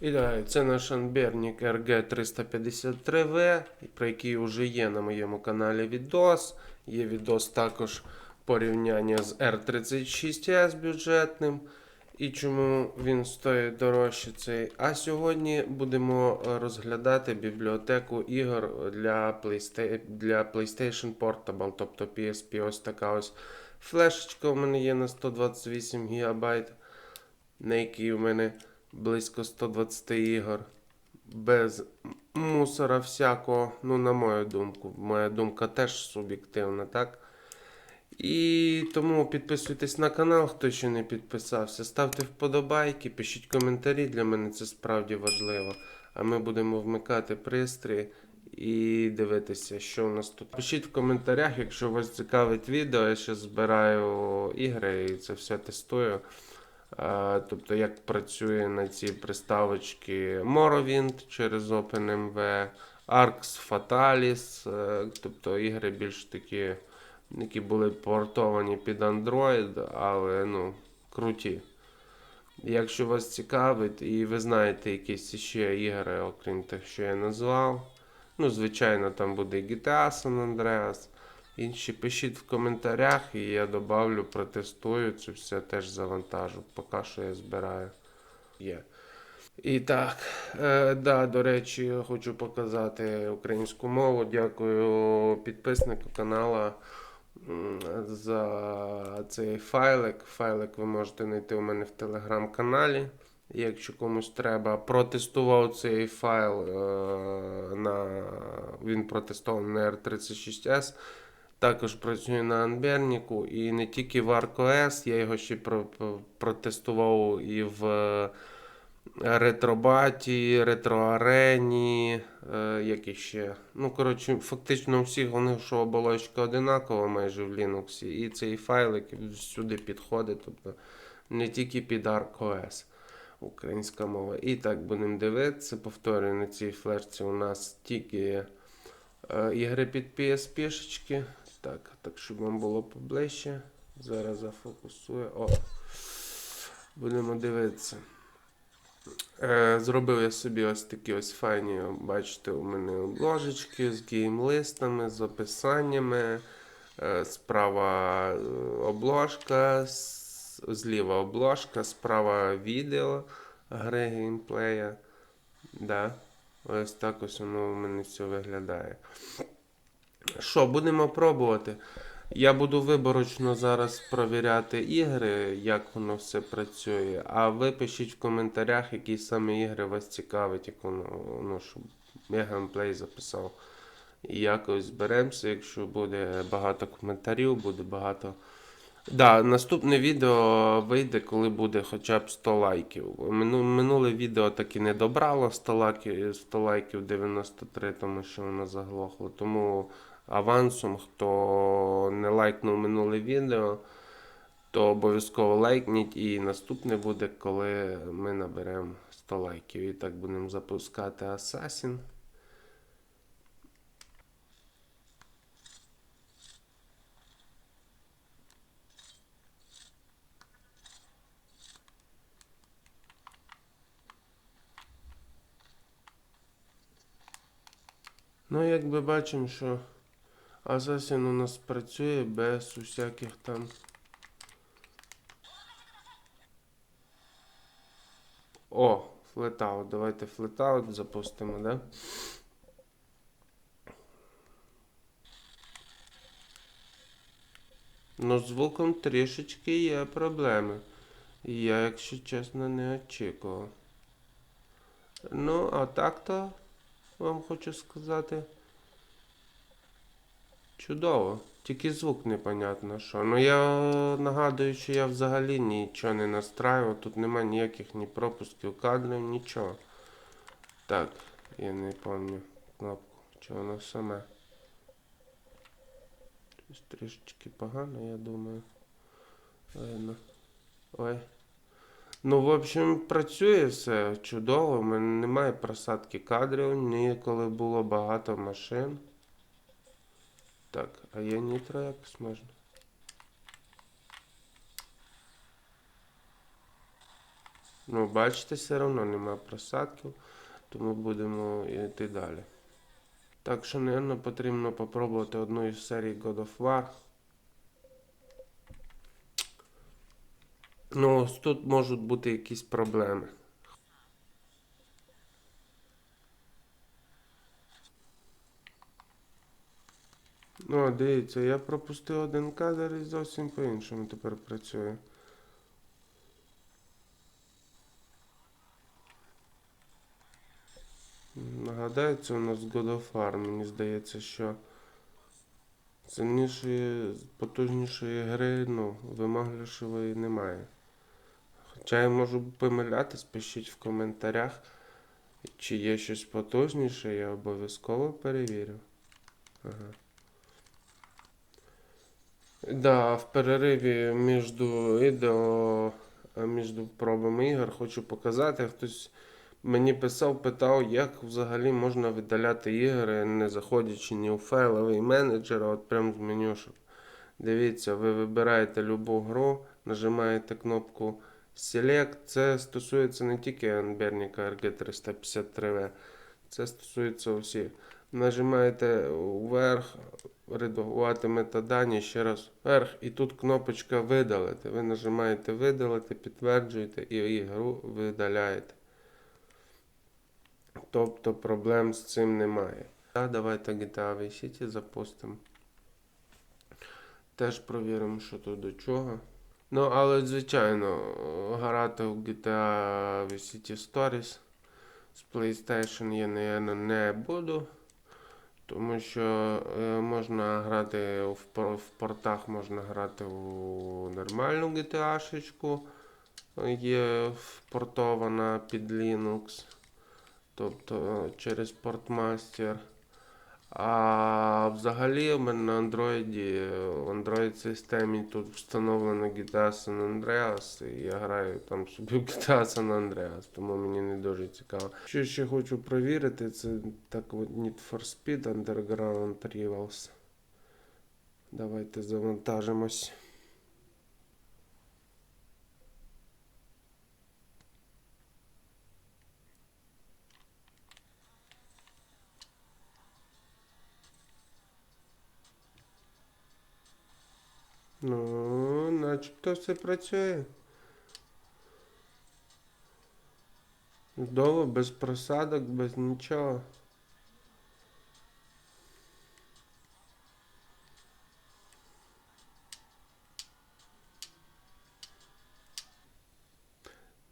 І далі, це наш Анберник RG353V, про який вже є на моєму каналі відос. Є відос також порівняння з R36S бюджетним. І чому він стоїть дорожче цей. А сьогодні будемо розглядати бібліотеку ігор для, для PlayStation Portable, тобто PSP. Ось така ось флешечка у мене є на 128 ГБ, на якій у мене близько 120 ігор. Без мусора всякого, ну, на мою думку. Моя думка теж суб'єктивна, так? І тому підписуйтесь на канал, хто ще не підписався. Ставте вподобайки, пишіть коментарі, для мене це справді важливо. А ми будемо вмикати пристрій і дивитися, що у нас тут. Пишіть в коментарях, якщо вас цікавить відео, я ще збираю ігри і це все тестую. А, Тобто, як працює на цій приставочці Morrowind через OpenMV, Arx Fatalis, е, тобто ігри більш такі які були портовані під Android, але ну, круті. Якщо вас цікавить і ви знаєте якісь ще ігри, окрім тих, що я назвав, ну, звичайно, там буде GTA San Andreas. Інші пишіть в коментарях, і я добавлю, протестую це все теж завантажу. Поки що я збираю. Є. І так, е, да, до речі, хочу показати українську мову. Дякую підписнику канала за цей файлик. Файлик ви можете знайти у мене в телеграм-каналі. Якщо комусь треба, протестував цей файл е, на він протестований на R36S. Також працює на Анберніку і не тільки в ArcOS, я його ще про, про- протестував і в е, Ретробаті, Ретроарені, е, як іще. Ну, коротше, фактично у всіх вони що оболочка одинакова майже в Linux. І цей файлик сюди підходить, тобто не тільки під ArcOS українська мова. І так будемо дивитися. Повторюю, на цій флешці у нас тільки е, ігри під PSP-шечки. Так, так, щоб вам було поближче. Зараз зафокусую. О. Будемо дивитися. Е, Зробив я собі ось такі ось файні, бачите, у мене обложечки з геймлистами, з описаннями. Е, Справа е, обложка, зліва обложка, справа відео гри геймплея. Да. Ось так ось воно у мене все виглядає. Що, будемо пробувати. Я буду виборочно зараз провіряти ігри, як воно все працює. А ви пишіть в коментарях, які саме ігри вас цікавить, як воно, ну, щоб я геймплей записав. І якось зберемося, якщо буде багато коментарів, буде багато. Да, наступне відео вийде, коли буде хоча б 100 лайків. Минуле відео так і не добрало 100 лайків, 100 лайків 93, тому що воно заглохло. Тому авансом, хто не лайкнув минуле відео, то обов'язково лайкніть. І наступне буде, коли ми наберемо 100 лайків. І так будемо запускати Assassin. Ну, як би бачимо, що Assassin у нас працює без усяких там. О, флетаут. Давайте флетаут запустимо, да? Ну, звуком трішечки є проблеми. Я, якщо чесно, не очікував. Ну, а так-то вам хочу сказати. Чудово. Тільки звук непонятно що. Ну я нагадую, що я взагалі нічого не настраював. Тут нема ніяких ні пропусків кадрів, нічого. Так, я не пам'ятаю кнопку. Чи воно саме. Щось трішечки погано, я думаю. Ладно. Ой. Ну, в общем, працює все чудово. У мене немає просадки кадрів, ні коли було багато машин. Так, а є нітро якось можна? Ну, бачите, все одно нема просадків, тому будемо йти далі. Так що, мабуть, потрібно попробувати одну із серій God of War. Ну, ось тут можуть бути якісь проблеми. Ну, дивіться, я пропустив один кадр і зовсім по-іншому тепер працює. Нагадаю, це у нас God of War. Мені здається, що сильнішої, потужнішої гри, ну, вимогливішої немає. Хоча я можу помилятись, пишіть в коментарях, чи є щось потужніше, я обов'язково перевірю. Ага. Да, в перериві між відео, е, між пробами ігор хочу показати. Хтось мені писав, питав, як взагалі можна видаляти ігри, не заходячи ні у файловий менеджер, а от прям з менюшок. Дивіться, ви вибираєте любу гру, нажимаєте кнопку Select. Це стосується не тільки Anbernica RG353V, це стосується усіх. Нажимаєте вверх, редагувати метадані, ще раз вверх, і тут кнопочка видалити. Ви нажимаєте видалити, підтверджуєте і ігру видаляєте. Тобто проблем з цим немає. А давайте GTA Vice City запустимо. Теж провіримо, що тут до чого. Ну, але, звичайно, грати в GTA Vice City Stories з PlayStation я, наверно, не буду. Тому що е, можна грати в, портах, можна грати у нормальну GTA-шечку, є впортована під Linux, тобто е, через Portmaster. А взагалі в мене на Android, в Android системі тут встановлено GTA San Andreas, і я граю там собі в GTA San Andreas, тому мені не дуже цікаво. Що ще хочу провірити, це так от Need for Speed Underground Rivals. Давайте завантажимось. Ну, начебто все працює. Чудово, без просадок, без нічого.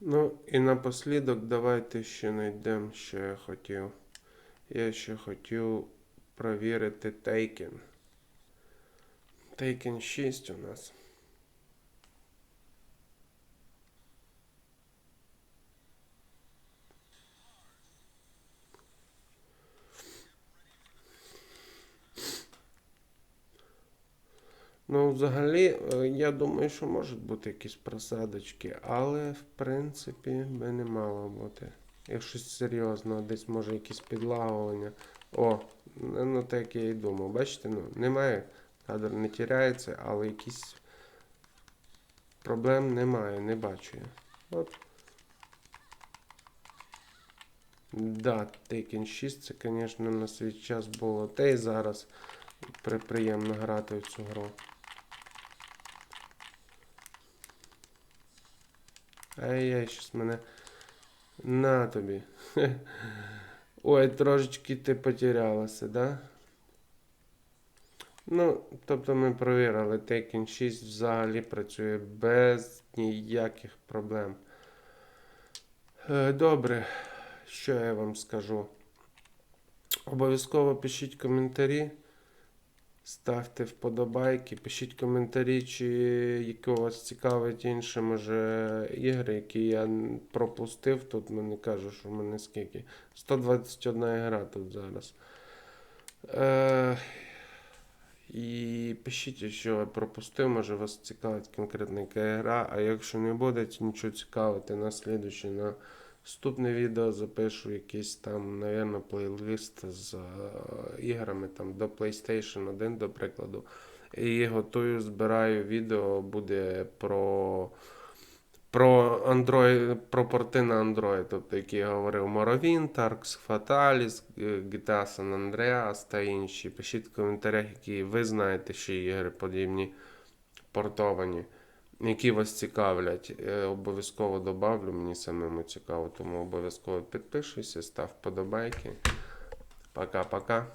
Ну і напослідок давайте ще знайдемо, що я хотів. Я ще хотів провірити Taken. Taken 6 у нас. Ну, взагалі, е, я думаю, що можуть бути якісь просадочки, але в принципі би не мало бути. Якщо серйозно, десь може якісь підлагування. О, ну ну, так я і думав. Бачите, ну, немає, кадр не тіряється, але якісь проблем немає, не бачу я. От. Да, Taken 6 це, звісно, на свій час було. Та й зараз приємно грати в цю гру. Ай-яй, щось мене. На тобі. Ой, трошечки ти потерялася, да? Ну, тобто ми провірили, Taken 6 взагалі працює без ніяких проблем. Е, Добре, що я вам скажу? Обов'язково пишіть коментарі, ставте вподобайки, пишіть коментарі, чи які у вас цікавить інші, може, ігри, які я пропустив. Тут мені кажуть, що в мене скільки. 121 гра тут зараз. Е, і пишіть, що я пропустив, може вас цікавить конкретна яка гра, а якщо не буде нічого цікавити, на слідуюче, на наступне відео запишу якийсь там, напевно, плейлист з е, іграми там, до PlayStation 1, до прикладу. І готую, збираю відео, буде про про Android, про порти на Android, тобто, які я говорив, Morrowind, Arx Fatalis, е, GTA San Andreas та інші. Пишіть в коментарях, які ви знаєте, що ігри подібні портовані, які вас цікавлять. Е, Обов'язково добавлю, мені самому цікаво, тому обов'язково підпишуйся, став вподобайки. Пока-пока.